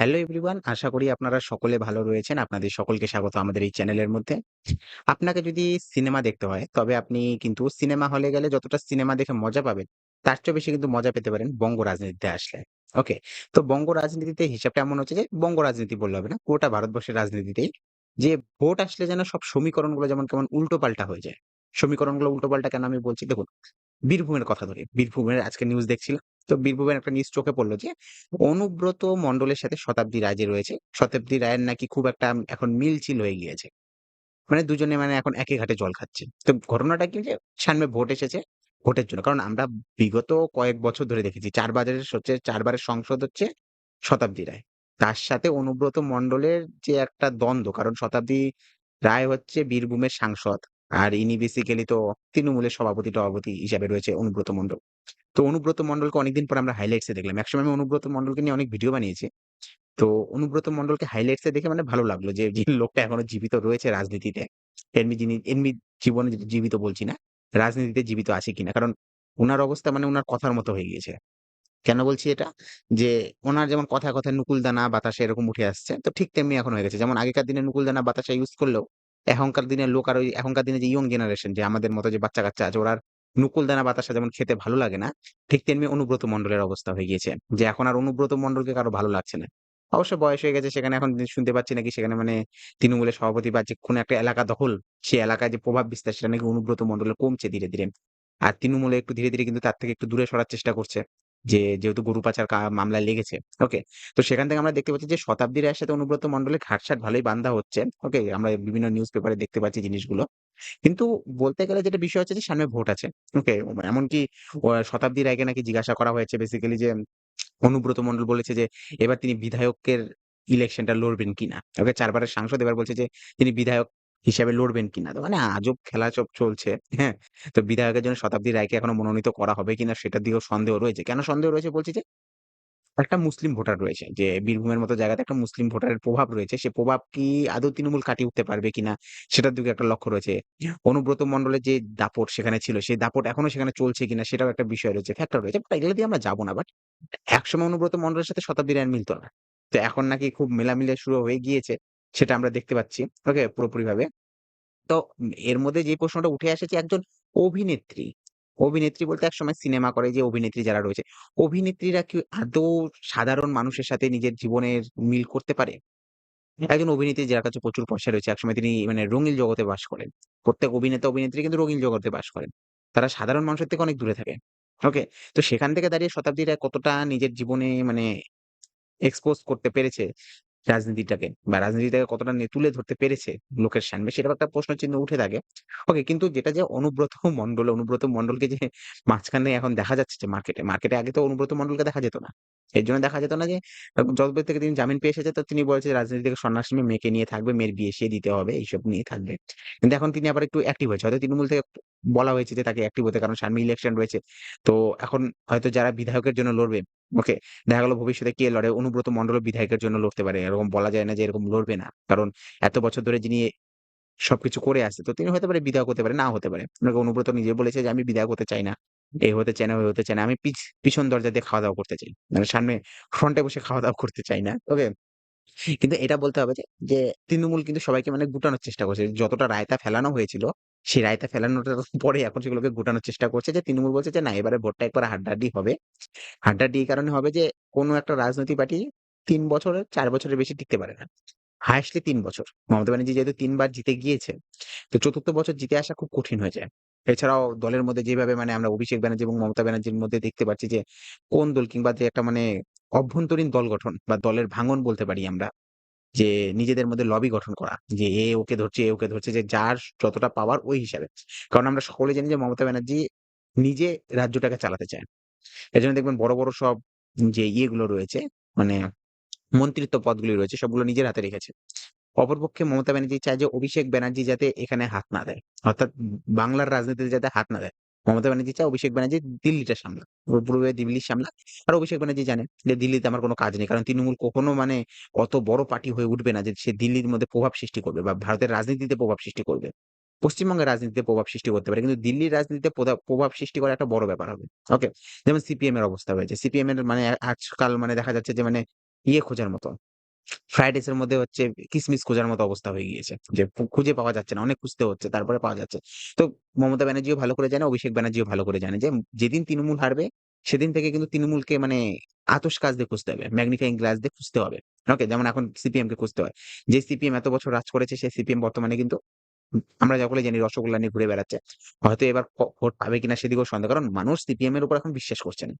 Hello everyone আশা করি আপনারা সকলে ভালো রয়েছেন। আপনাদের সকলকে স্বাগত আমাদের এই চ্যানেলের মধ্যে। আপনাকে যদি সিনেমা দেখতে হয়, তবে আপনি কিন্তু সিনেমা হলে গেলে যতটা সিনেমা দেখে মজা পাবেন, তার চেয়েও বেশি কিন্তু মজা পেতে পারেন বঙ্গ রাজনীতিতে আসলে। ওকে? তো বঙ্গ রাজনীতিতে হিসাবটা এমন হচ্ছে যে, বঙ্গ রাজনীতি বললে হবে না। গোটা ভারতবর্ষের রাজনীতিতেই যে ভোট আসলে যেন সব সমীকরণগুলো যেমন কেমন উল্টোপাল্টা হয়ে যায়। সমীকরণগুলো উল্টোপাল্টা কেন আমি বলছি দেখুন, বীরভূমের কথা ধরে বীরভূমের আজকে নিউজ দেখছিলাম। তো বীরভূমের একটা নিউজ চোখে পড়ল যে, অনুব্রত মন্ডলের সাথে শতাব্দী রায় যে রয়েছে, শতাব্দী রায়ের নাকি খুব একটা এখন মিল-ছিল হয়ে গিয়েছে। মানে দুজনে মানে এখন একই ঘাটে জল খাচ্ছে। তো ঘটনাটা কি যে সামনে ভোট এসেছে, ভোটের জন্য। কারণ আমরা বিগত কয়েক বছর ধরে দেখেছি চার বারের হচ্ছে চারবারের সংসদ হচ্ছে শতাব্দী রায়। তার সাথে অনুব্রত মন্ডলের যে একটা দ্বন্দ্ব, কারণ শতাব্দী রায় হচ্ছে বীরভূমের সাংসদ। আর ইনি বেসিক্যালি তো তৃণমূলের সভাপতি-টভাপতি হিসাবে রয়েছে অনুব্রত মন্ডল। তো অনুব্রত মন্ডলকে অনেকদিন পর আমরা হাইলাইটস দেখলাম। একসময় আমি অনুব্রত মন্ডলকে নিয়ে অনেক ভিডিও বানিয়েছি। তো অনুব্রত মন্ডলকে হাইলাইটস দেখে মানে ভালো লাগল যে, যে লোকটা এখনও জীবিত রয়েছে রাজনীতিতে। এমনি যিনি এমনি জীবনে জীবিত বলছি না। রাজনীতিতে জীবিত আছে কিনা। কারণ ওনার অবস্থা মানে ওনার কথার মতো হয়ে গিয়েছে। কেন বলছি এটা? যে ওনার যেমন কথায়, কথায় নকুলদানা বাতাসে এরকম উঠে আসছে। তো ঠিক তেমনি এখন হয়ে গেছে। যেমন আগেকার দিনে নকুলদানা বাতাসা ইউজ করলেও এখনকার দিনের লোক আর ওই এখনকার দিনে যে ইয়ং জেনারেশন যে আমাদের মতো যে বাচ্চা-কাচ্চা আছে ওরা নকুলদানা বাতাসা যেমন খেতে ভালো লাগে না, ঠিক তেমনি অনুব্রত মন্ডলের অবস্থা হয়ে গিয়েছে। যে এখন আর অনুব্রত মন্ডলকে কারও ভালো লাগছে না। অবশ্য বয়স হয়ে গেছে সেখানে এখন শুনতে পাচ্ছি নাকি সেখানে মানে তৃণমূলের সভাপতি বা যে কোনো একটা এলাকা দখল, সে এলাকায় যে প্রভাব বিস্তার সেটা নাকি অনুব্রত মন্ডলে কমছে ধীরে, ধীরে। আর তৃণমূলে একটু ধীরে, ধীরে কিন্তু তার থেকে একটু দূরে সরার চেষ্টা করছে। যে যেহেতু গরু পাচার মামলায় লেগেছে। ওকে? তো সেখান থেকে আমরা দেখতে পাচ্ছি যে শতাব্দী রায়ের সাথে অনুব্রত মন্ডলের ঘাটসাট ভালোই বান্ধা হচ্ছে। ওকে? আমরা বিভিন্ন নিউজ পেপারে দেখতে পাচ্ছি জিনিসগুলো। কিন্তু বলতে গেলে যেটা বিষয় হচ্ছে যে সামনে ভোট আছে। ওকে? এমনকি ও শতাব্দী রায়কে নাকি জিজ্ঞাসা করা হয়েছে বেসিক্যালি যে অনুব্রত মন্ডল বলেছে যে এবার তিনি বিধায়কের ইলেকশনটা লড়বেন কিনা। ওকে? ৪ বারের সাংসদ এবার বলছে যে তিনি বিধায়ক হিসেবে লড়বেন কিনা। তো মানে আজব খেলা সব চলছে। হ্যাঁ? তো বিধায়কের জন্য শতাব্দী রায়কে এখনও মনোনীত করা হবে কিনা সেটার দিকেও সন্দেহ রয়েছে। কেন সন্দেহ রয়েছে বলছি যে একটা মুসলিম ভোটার রয়েছে। যে বীরভূমের মতো জায়গাতে একটা মুসলিম ভোটারের প্রভাব রয়েছে। সে প্রভাব কি আদৌ তৃণমূল কাটিয়ে উঠতে পারবে কিনা সেটার দিকে একটা লক্ষ্য রয়েছে। অনুব্রত মন্ডলের যে দাপট সেখানে ছিল, সেই দাপট এখনও সেখানে চলছে কিনা সেটাও একটা বিষয় রয়েছে, ফ্যাক্টর রয়েছে। বাট এগুলো দিয়ে আমরা যাব না। বাট একসময় অনুব্রত মন্ডলের সাথে শতাব্দী রায়ের মিলত না। তো এখন নাকি খুব মেলামেশা শুরু হয়ে গিয়েছে। সেটা আমরা দেখতে পাচ্ছি। ওকে? পুরোপুরিভাবে। তো এর মধ্যে যে প্রশ্নটা উঠে আসে যে একজন অভিনেত্রী, অভিনেত্রী বলতে একসময় সিনেমা করে যে অভিনেত্রী যারা রয়েছে, অভিনেত্রীরা কি আদৌ সাধারণ মানুষের সাথে নিজের জীবনের মিল করতে পারে? একজন অভিনেত্রী যার কাছে প্রচুর পয়সা রয়েছে, একসময় তিনি মানে রঙিন জগতে বাস করেন। প্রত্যেক অভিনেতা অভিনেত্রী কিন্তু রঙিন জগতে বাস করেন। তারা সাধারণ মানুষের থেকে অনেক দূরে থাকে। ওকে? তো সেখান থেকে দাঁড়িয়ে শতাব্দীরা কতটা নিজের জীবনে মানে এক্সপোজ করতে পেরেছে রাজনীতিটাকে বা রাজনীতিটাকে কতটা তুলে ধরতে পেরেছে লোকের সামনে সেটাও একটা প্রশ্ন চিহ্ন উঠে থাকে। ওকে কিন্তু যেটা যে অনুব্রত মন্ডল, অনুব্রত মন্ডলকে যে মাঝখানে এখন দেখা যাচ্ছে যে মার্কেটে, মার্কেটে আগে তো অনুব্রত মন্ডলকে দেখা যেত না। এর জন্য দেখা যেত না যে আ থেকে তিনি জামিন পেয়ে এসেছে তো তিনি বলেছে রাজনীতি থেকে সন্ন্যাস নিয়ে মেয়েকে নিয়ে থাকবে, মেয়ের বিয়ে সে দিতে হবে এইসব নিয়ে থাকবে। কিন্তু এখন তিনি আবার একটু অ্যাক্টিভ হয়েছে। হয়তো তৃণমূল থেকে বলা হয়েছে যে তাকে অ্যাক্টিভ হতে কারণ সামনে ইলেকশন রয়েছে। তো এখন হয়তো যারা বিধায়কের জন্য লড়বে, ওকে? দেখা গেল ভবিষ্যতে কে লড়ে? অনুব্রত মন্ডলও বিধায়কের জন্য লড়তে পারে। এরকম বলা যায় না যে এরকম লড়বে না। কারণ এত বছর ধরে যিনি সবকিছু করে আসছে। তো তিনি হতে পারে বিধায়ক হতে পারে, নাও হতে পারে। অনুব্রত নিজে বলেছে যে, "আমি বিধায়ক হতে চাই না। এ হতে চাই না, ওই হতে চাই না। আমি পিছ পিছন দরজা দিয়ে খাওয়া-দাওয়া করতে চাই। মানে সামনে ফ্রন্টে বসে খাওয়া-দাওয়া করতে চাই না।" ওকে? কিন্তু এটা বলতে হবে যে তৃণমূল কিন্তু সবাইকে মানে গুটানোর চেষ্টা করছে। যতটা রায়তা ফেলানো হয়েছিল, সেই রায়তা ফেলানোটার পরে এখন সেগুলোকে গুটানোর চেষ্টা করছে যে তৃণমূল বলছে যে, "না এবারে ভোটটা একবারে হাড্ডাহাড্ডি হবে।" হাড্ডাহাড্ডি এই কারণে হবে যে কোনো একটা রাজনৈতিক পার্টি তিন বছরের চার বছরের বেশি টিকতে পারে না। হাইয়েস্টলি ৩ বছর। মমতা ব্যানার্জি যেহেতু তিনবার জিতে গিয়েছে, তো চতুর্থ বছর জিতে আসা খুব কঠিন হয়ে যায়। এছাড়াও দলের মধ্যে যেভাবে মানে আমরা অভিষেক ব্যানার্জি এবং মমতা ব্যানার্জির মধ্যে দেখতে পাচ্ছি যে কোন দল কিংবা যে একটা মানে অভ্যন্তরীণ দল গঠন বা দলের ভাঙন বলতে পারি আমরা। যে নিজেদের মধ্যে লবি গঠন করা। যে এ ওকে ধরছে, এ ওকে ধরছে যে যার যতটা পাওয়ার ওই হিসাবে। কারণ আমরা সকলে জানি যে মমতা ব্যানার্জি নিজে রাজ্যটাকে চালাতে চায়। জন্য দেখবেন বড়, বড় সব যে ইয়েগুলো রয়েছে মানে মন্ত্রিত্ব পদগুলি রয়েছে সবগুলো নিজের হাতে রেখেছে। অপরপক্ষে মমতা ব্যানার্জি চায় যে অভিষেক ব্যানার্জি যাতে এখানে হাত না দেয়। অর্থাৎ বাংলার রাজনীতিতে যাতে হাত না দেয়। মমতা ব্যানার্জি চায় অভিষেক ব্যানার্জি দিল্লিটা সামলা পুরোপুরি দিল্লি সামলাক। আর অভিষেক ব্যানার্জি জানে যে দিল্লিতে আমার কোনো কাজ নেই। কারণ তৃণমূল কখনো মানে অত বড় পার্টি হয়ে উঠবে না যে সে দিল্লির মধ্যে প্রভাব সৃষ্টি করবে বা ভারতের রাজনীতিতে প্রভাব সৃষ্টি করবে। পশ্চিমবঙ্গের রাজনীতিতে প্রভাব সৃষ্টি করতে পারে। কিন্তু দিল্লির রাজনীতিতে প্রভাব সৃষ্টি করা একটা বড় ব্যাপার হবে। ওকে? যেমন সিপিএম এর অবস্থা হয়েছে। সিপিএম এর মানে আজকাল মানে দেখা যাচ্ছে যে মানে ইয়ে খোঁজার মতো। ফ্রাইড রাইস এর মধ্যে হচ্ছে কিসমিস খোঁজার মতো অবস্থা হয়ে গিয়েছে। যে খুঁজে পাওয়া যাচ্ছে না। অনেক খুঁজতে হচ্ছে। তারপরে পাওয়া যাচ্ছে। তো মমতা ব্যানার্জিও ভালো করে জানে, অভিষেক ব্যানার্জিও ভালো করে জানে যে যেদিন তৃণমূল হারবে সেদিন থেকে কিন্তু তৃণমূলকে মানে আতশ কাচ দিয়ে খুঁজতে হবে। ম্যাগনিফাইং গ্লাস দিয়ে খুঁজতে হবে। ওকে? যেমন এখন সিপিএম কে খুঁজতে হয়। যে সিপিএম এত বছর রাজ করেছে সেই সিপিএম বর্তমানে কিন্তু আমরা সকলেই জানি রসগোল্লা নিয়ে ঘুরে বেড়াচ্ছে। হয়তো এবার ভোট পাবে কিনা সেদিকেও সন্দেহ। কারণ মানুষ সিপিএম এর উপর এখন বিশ্বাস করছে না।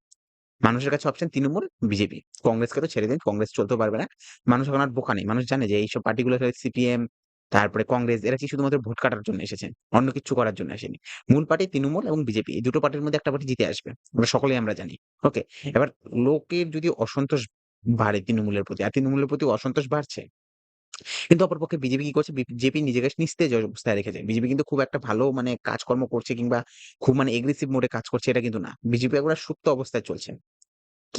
মানুষের কাছে অপশন তৃণমূল, বিজেপি। কংগ্রেসকে তো ছেড়ে দিন। কংগ্রেস চলতে পারবে না। মানুষ এখন আর বোকা নেই। মানুষ জানে যে এইসব পার্টিগুলো সিপিএম, তারপরে কংগ্রেস এরা কি শুধুমাত্র ভোট কাটার জন্য এসেছে। অন্য কিছু করার জন্য আসেনি। মূল পার্টি তৃণমূল এবং বিজেপি। এই দুটো পার্টির মধ্যে একটা পার্টি জিতে আসবে। আমরা সকলেই আমরা জানি। ওকে? এবার লোকের যদি অসন্তোষ বাড়ে তৃণমূলের প্রতি, আর তৃণমূলের প্রতি অসন্তোষ বাড়ছে। কিন্তু অপরপক্ষে বিজেপি কি করছে? বিজেপি নিজেকে নিস্তেজ অবস্থায় রেখেছে। বিজেপি কিন্তু খুব একটা ভালো মানে কাজকর্ম করছে কিংবা খুব মানে এগ্রেসিভ মোডে কাজ করছে এটা কিন্তু না। বিজেপি একবারে সুপ্ত অবস্থায় চলছে।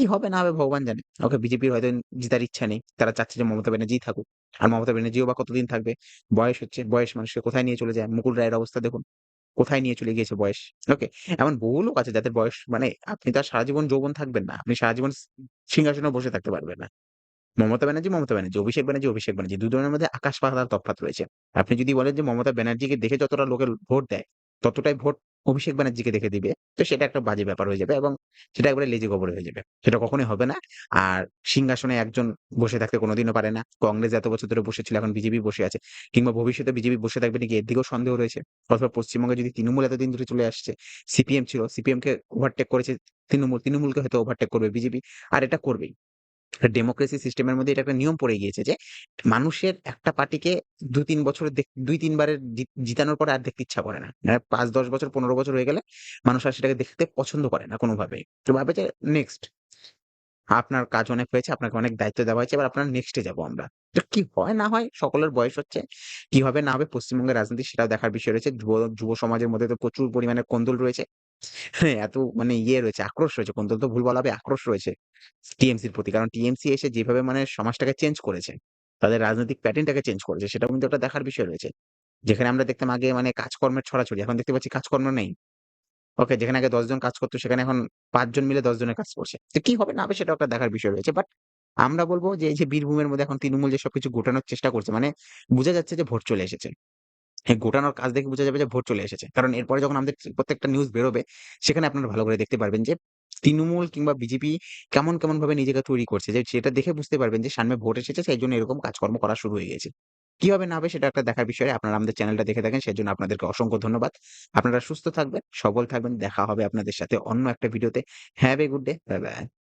কি হবে না হবে ভগবান জানে। ওকে বিজেপির হয়তো জিতার ইচ্ছা নেই। তারা চাচ্ছে যে মমতা ব্যানার্জি থাকুক। আর মমতা ব্যানার্জিও বা কতদিন থাকবে? বয়স হচ্ছে। বয়স মানুষকে কোথায় নিয়ে চলে যায়? মুকুল রায়ের অবস্থা দেখুন। কোথায় নিয়ে চলে গিয়েছে বয়স। ওকে? এমন বহু লোক আছে যাদের বয়স মানে আপনি তার সারা জীবন যৌবন থাকবেন না। আপনি সারা জীবন স সিংহাসনেও বসে থাকতে পারবেন না। মমতা ব্যানার্জি, মমতা ব্যানার্জি, অভিষেক ব্যানার্জি, অভিষেক ব্যানার্জি। দুজনের মধ্যে আকাশ পাতাল তফাৎ রয়েছে। আপনি যদি বলেন যে মমতা ব্যানার্জিকে দেখে যতটা লোকের ভোট দেয়, ততটাই ভোট অভিষেক ব্যানার্জিকে দেখে দিবে। তো সেটা একটা বাজে ব্যাপার হয়ে যাবে এবং সেটা একবারে লেজে গোবরে হয়ে যাবে। সেটা কখনোই হবে না। আর সিংহাসনে একজন বসে থাকতে কোনোদিনও পারে না। কংগ্রেস এত বছর ধরে বসেছিল এখন বিজেপি বসে আছে। কিংবা ভবিষ্যতে বিজেপি বসে থাকবে নাকি এর দিকেও সন্দেহ রয়েছে। অথবা পশ্চিমবঙ্গে যদি তৃণমূল এতদিন ধরে চলে আসছে, সিপিএম ছিল, সিপিএম কে ওভারটেক করেছে তৃণমূল, তৃণমূলকে হয়তো ওভারটেক করবে বিজেপি। আর এটা করবেই। ডেমোক্রেসি সিস্টেমের মধ্যে এটা একটা নিয়ম পড়ে গিয়েছে যে মানুষের একটা পার্টিকে ২-৩ বছর দেখ ২-৩ জিতানোর পরে আর দেখতে ইচ্ছা করে না। পাঁচ ৫-১০ বছর ১৫ বছর হয়ে গেলে মানুষ আর সেটাকে দেখতে পছন্দ করে না কোনভাবেই। তো ভাবে যে নেক্সট আপনার কাজ অনেক হয়েছে, আপনাকে অনেক দায়িত্ব দেওয়া হয়েছে। এবার আপনার নেক্সট যাব আমরা। তো কি হয় না হয় সকলের বয়স হচ্ছে। কি হবে না হবে পশ্চিমবঙ্গের রাজনীতি সেটাও দেখার বিষয় রয়েছে। যুব যুব সমাজের মধ্যে তো প্রচুর পরিমাণে কোন্দল রয়েছে। হ্যাঁ, এত মানে ইয়ে রয়েছে, আক্রোশ রয়েছে। কোন্দল তো ভুল বলা হবে, আক্রোশ রয়েছে টিএমসির প্রতি। কারণ টিএমসি এসে যেভাবে মানে সমাজটাকে চেঞ্জ করেছে, তাদের রাজনৈতিক প্যাটার্নটাকে চেঞ্জ করেছে সেটাও কিন্তু একটা দেখার বিষয় রয়েছে। যেখানে আমরা দেখতাম আগে মানে কাজকর্মের ছড়াছড়ি, এখন দেখতে পাচ্ছি কাজকর্ম নেই। ওকে, যেখানে আগে ১০ জন কাজ করত সেখানে এখন ৫ জন মিলে 10 জনের কাজ করছে। তো কি হবে না হবে সেটাও একটা দেখার বিষয় রয়েছে। বাট আমরা বলব যে এই যে বীরভূমের মধ্যে এখন তৃণমূল যে সবকিছু গোটানোর চেষ্টা করছে মানে বোঝা যাচ্ছে যে ভোট চলে এসেছে। এই গোটানোর কাজ দেখে বোঝা যাবে যে ভোট চলে এসেছে। কারণ এরপরে যখন আমাদের প্রত্যেকটা নিউজ বেরোবে, সেখানে আপনারা ভালো করে দেখতে পারবেন যে তৃণমূল কিংবা বিজেপি কেমন, কেমন ভাবে নিজেকে তৈরি করছে। যে সেটা দেখে বুঝতে পারবেন যে সামনে ভোট এসেছে সেই জন্য এরকম কাজকর্ম করা শুরু হয়ে গেছে। কি হবে না হবে সেটা একটা দেখার বিষয়। আপনারা আমাদের চ্যানেলটা দেখে থাকেন সেজন্য আপনাদেরকে অসংখ্য ধন্যবাদ। আপনারা সুস্থ থাকবেন, সবল থাকবেন। দেখা হবে আপনাদের সাথে অন্য একটা ভিডিওতে। Have a good day. Bye, bye.